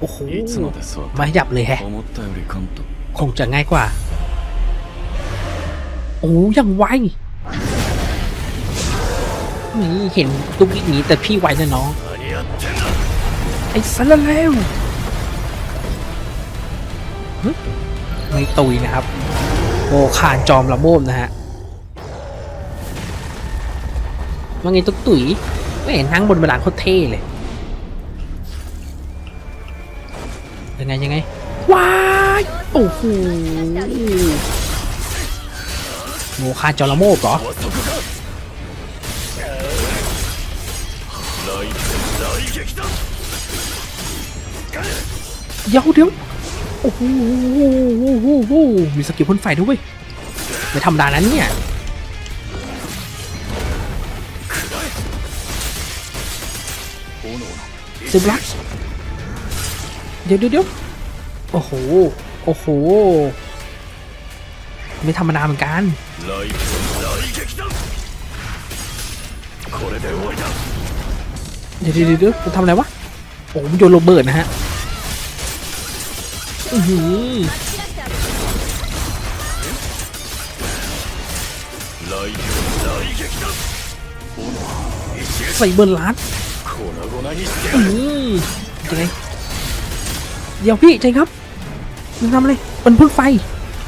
โอ้โหม่หยับเลยแฮะ คงจะง่ายกว่า โอ้ยังไวนี่เห็นตุกอีกนี้แต่พี่ไวนะน้อง ไอ้สารเลวไม่ตุยนะครับโอ้ขานจอมระโบมนะฮะว่าไงตุ๊กตุ๋ยไม่เห็นนั่งบนบันลังโคตรเท่เลย ยังไงยังไงว้ายโอ้โหโมคาจอร์โมกเหรอเดี๋วเดี๋ยวโอ้โหมีสกิลพ่นไฟด้วยไม่ธรรมดานั้นเนี่ยซึบลัก เดี๋ยวเดี๋ยวโอ้โห โอ้โห ไม่ธรรมดาเหมือนกันเดี๋ยวเดี๋ยวเดี๋ยวมัทำอะไรวะ โอ้มัโยนโรเบิร์ตนะฮะใส่เบิร์ลัดอือยังไง เดี๋ยวพี่ใจครับมันทำอะไรมันพ่นไฟ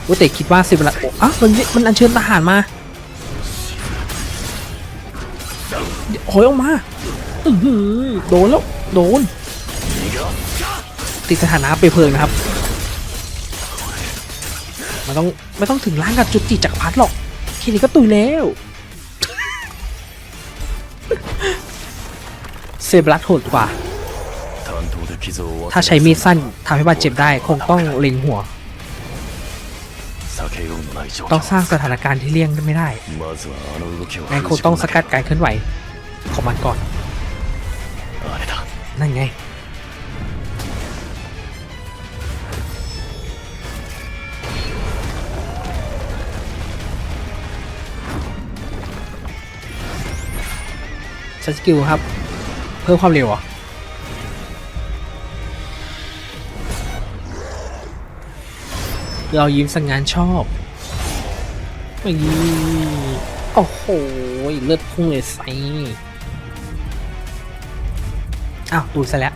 โอ้แต่คิดว่าสิบละอะมันมันอัญเชิญทหารมาโหยออกมาอือโดนแล้วโดน ติดสถานะไปเพลิงนะครับ มันต้องไม่ต้องถึงล้างกับจุดจีจักรพัดหรอกทีนี้ก็ตุยแล้วเซบลัสโหดกว่า ถ้าใช้มีดสั้นทำให้บาดเจ็บได้คงต้องเล็งหัว ต้องสร้างสถานการณ์ที่เลี่ยงไม่ได้งั้คงต้องสกัดการเคลื่อนไหวของมันก่อน นั่นไงใช้สกิลครับ เพิ่มความเร็วอะ เรายิ้มสังงานชอบไม่ยีโอ้โห เลือดพุ่งเลยไซอ้าว ดูซะแล้ว